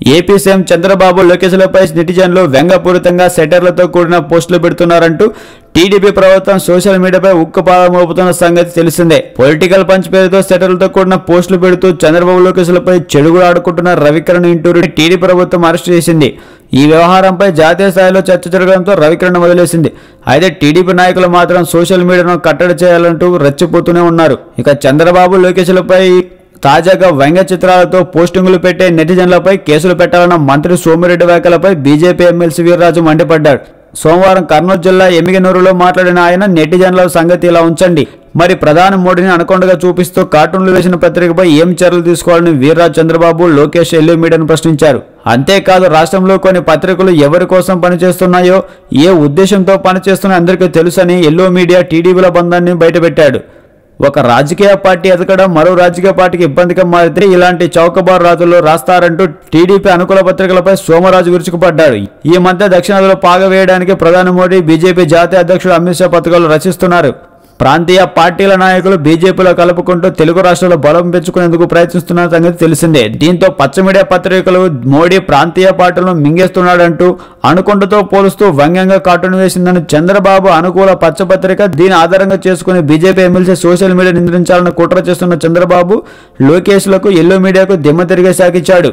AP CM Chandrababu లోకేష్లపై నెటిజన్లు వ్యంగపూరితంగా సెటర్లతో కూడిన పోస్టులు పెడుతున్నారంటూ టీడీపీ ప్రభుత్వం సోషల్ మీడియాపై ఉక్కుపాదం మోపుతున్న సంగతి తెలిసిందే. పొలిటికల్ పంచ్ పేరుతో సెటర్లతో కూడిన పోస్టులు పెడుతూ చంద్రబాబు లోకేష్లపై చెడుగులు ఆడుకుంటున్న రవికిరణ్ ఇంటూరిని టీడీ ప్రభుత్వం అరెస్ట్ చేసింది. ఈ వ్యవహారంపై జాతీయ స్థాయిలో చర్చ జరగడంతో రవికిరణ్ వదిలేసింది. అయితే టీడీపీ నాయకులు మాత్రం సోషల్ మీడియాను కట్టడి చేయాలంటూ రెచ్చిపోతూనే ఉన్నారు. ఇక చంద్రబాబు లోకేష్లపై తాజాగా వ్యంగ్య చిత్రాలతో పోస్టింగులు పెట్టే నెటిజన్లపై కేసులు పెట్టాలన్న మంత్రి సోమిరెడ్డి వ్యాఖ్యలపై బీజేపీ ఎమ్మెల్సీ వీర్రాజు మండిపడ్డాడు. సోమవారం కర్నూలు జిల్లా ఎమ్మిగనూరులో మాట్లాడిన ఆయన నెటిజన్ల సంగతి ఇలా ఉంచండి. మరి ప్రధాని మోడీని అనకొండగా చూపిస్తూ కార్టూన్లు వేసిన పత్రికపై ఏం చర్యలు తీసుకోవాలని వీర్రాజ్ చంద్రబాబు లోకేష్ ఎల్లు మీడియాను ప్రశ్నించారు. అంతేకాదు రాష్ట్రంలో కొన్ని పత్రికలు ఎవరి కోసం పనిచేస్తున్నాయో ఏ ఉద్దేశంతో పనిచేస్తున్నాయో అందరికీ తెలుసని ఎల్లో మీడియా టీడీపీల బంధాన్ని బయటపెట్టాడు. ఒక రాజకీయ పార్టీ ఎదగడం మరో రాజకీయ పార్టీకి ఇబ్బందిగా మారితే ఇలాంటి చౌకబారు రాజులు రాస్తారంటూ టీడీపీ అనుకూల పత్రికలపై సోమరాజు గురుచుకుపడ్డారు ఈ మధ్య దక్షిణాదిలో పాగవేయడానికి ప్రధాని మోడీ బీజేపీ జాతీయ అధ్యక్షుడు అమిత్ షా పథకాలు రచిస్తున్నారు. ప్రాంతీయ పార్టీల నాయకులు బీజేపీలో కలుపుకుంటూ తెలుగు రాష్ట్రాల్లో బలం పెంచుకునేందుకు ప్రయత్నిస్తున్న సంగతి తెలిసిందే. దీంతో పచ్చ మీడియా పత్రికలు మోడీ ప్రాంతీయ పార్టీలను మింగేస్తున్నాడంటూ అనుకుంటతో పోలుస్తూ వ్యంగ్యంగా కార్టూన్ వేసిందని చంద్రబాబు అనుకూల పచ్చ పత్రిక దీని ఆధారంగా చేసుకుని బీజేపీ ఎమ్మెల్సీ సోషల్ మీడియా నియంత్రించాలని కుట్ర చేస్తున్న చంద్రబాబు లోకేష్లకు ఎల్లో మీడియాకు దిమ్మ తిరిగే సాగిచ్చాడు